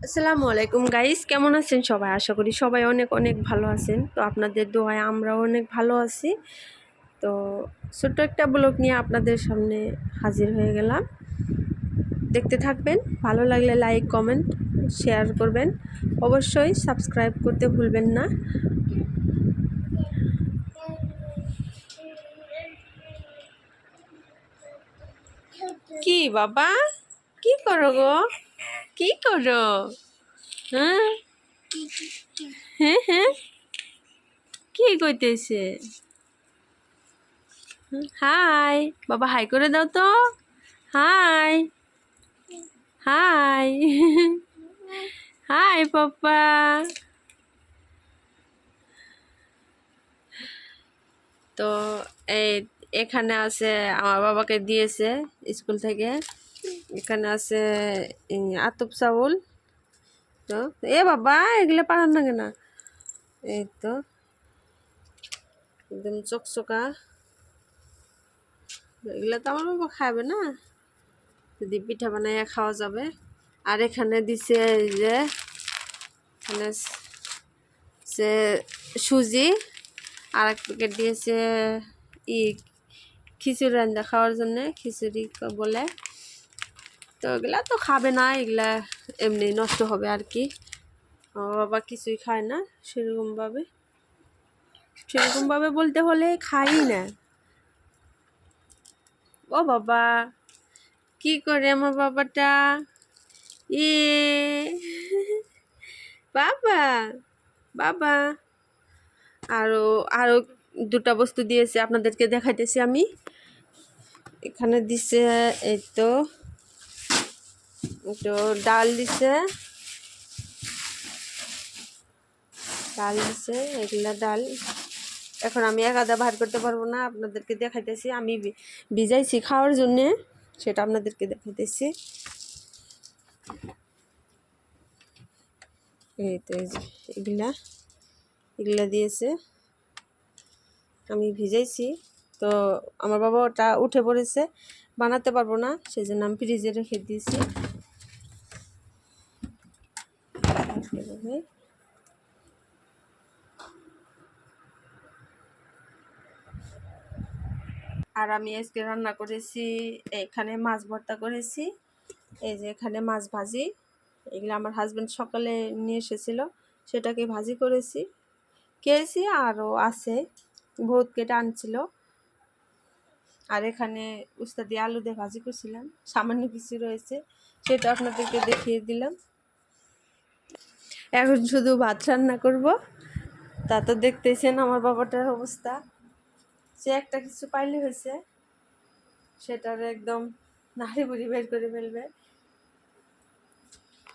আসসালামু আলাইকুম গাইস, কেমন আছেন সবাই? আশা করি সবাই অনেক অনেক ভালো আছেন। তো আপনাদের দোয়ায় আমরাও অনেক ভালো আছি। তো ছোট্ট একটা ব্লগ নিয়ে আপনাদের সামনে হাজির হয়ে গেলাম। দেখতে থাকবেন, ভালো লাগলে লাইক, কমেন্ট, শেয়ার করবেন। অবশ্যই সাবস্ক্রাইব করতে ভুলবেন না। কি বাবা? কি করো গো? কি করো? হ্যাঁ? হ্যাঁ হ্যাঁ? কি কইতেছে? হাই। বাবা, হাই করে দাও তো। হাই। হাই। হাই পাপা তো এই, এখানে আছে, আমার বাবাকে দিয়েছে স্কুল থেকে। এখানে আছে আতপ চাউল, তো, এ বাবা, এগুলো পারান না? কেনা এই তো, একদম চকচকা। এগুলো তো আমার বাবা খাবে না। যদি পিঠা বানাইয়া খাওয়া যাবে। আর এখানে দিছে এই যে, এখানে সে সুজি, আর এক প্যাকেট দিয়েছে ই খিচুড়ি রান্না খাওয়ার জন্যে, খিচুড়ি বলে। তো এগুলা তো খাবে না, এগুলা এমনি নষ্ট হবে আর কি। বাবা কিছুই খায় না সেরকমভাবে। সেরকমভাবে বলতে হলে খাই না। ও বাবা, কি করে আমার বাবাটা? ই বাবা বাবা। আরও আরও দুটা বস্তু দিয়েছে, আপনাদেরকে দেখাইতেছি আমি। এখানে দিছে এই তো একটু ডাল দিছে। ডাল দিছে, এগুলা ডাল। এখন আমি এক আধা ভার করতে পারব না, আপনাদেরকে দেখাইতেছি। আমি ভিজাইছি খাওয়ার জন্যে, সেটা আপনাদেরকে দেখাইতেছি। এই তো এগুলা এগুলা দিয়েছে। আমি ভিজাইছি, তো আমার বাবা ওটা উঠে পড়েছে, বানাতে পারব না সেই জন্য আমি ফ্রিজে রেখে দিয়েছি। আর আমি আজকে রান্না করেছি, এখানে মাছ ভর্তা করেছি। এই যে এখানে মাছ ভাজি। এগুলো আমার হাজব্যান্ড সকালে নিয়ে এসেছিল, সেটাকে ভাজি করেছি। খেয়েছি, আরও আছে, বহুত কেটে আনছিল। আর এখানে উস্তাদি আলু দিয়ে ভাজি করছিলাম, সামান্য কিছু রয়েছে, সেটা আপনাদেরকে দেখিয়ে দিলাম। এখন শুধু ভাত রান্না করব। তা তো দেখতেছেন আমার বাবাটার অবস্থা। সে একটা কিছু পাইলে হয়েছে। সেটার একদম নাড়ি বুড়ি বের করে ফেলবে।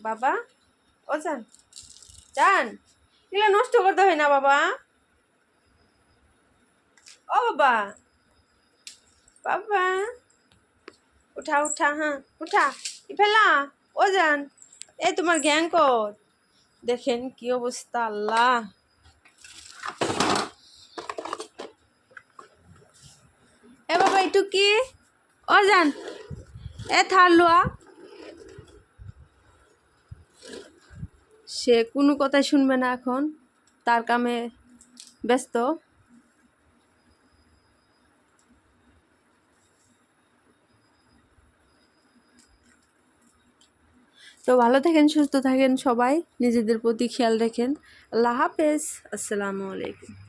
বাবা? ও যান যান এগুলো নষ্ট করতে হয় না, বাবা। ও, বাবা। বাবা। উঠা উঠা হ্যাঁ উঠা। ফেলা ও, যান। এই তোমার গ্যাং কত দেখেন কি অবস্থা, আল্লাহ। এ বাবা একটু কি? ও যান এ থার লোয়া সে কোনো কথাই শুনবে না এখন তার কামে ব্যস্ত। তো ভালো থাকেন সুস্থ থাকেন সবাই। নিজেদের প্রতি খেয়াল রাখেন। আল্লাহ হাফেজ। আসসালামু আলাইকুম।